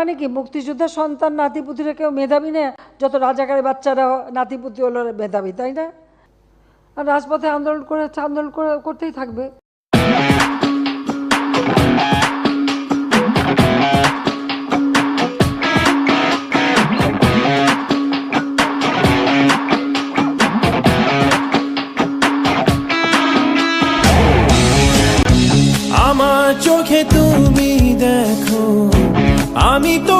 মানে কি মুক্তিযোদ্ধার সন্তান, নাতিপুতিরা কেউ মেধাবী না? যত রাজাকারের বাচ্চারা নাতিপুতি হলো মেধাবী, তাই না? আর রাজপথে আন্দোলন করে আন্দোলন করে, করতেই থাকবে। আমার চোখে তুমি Mami, tú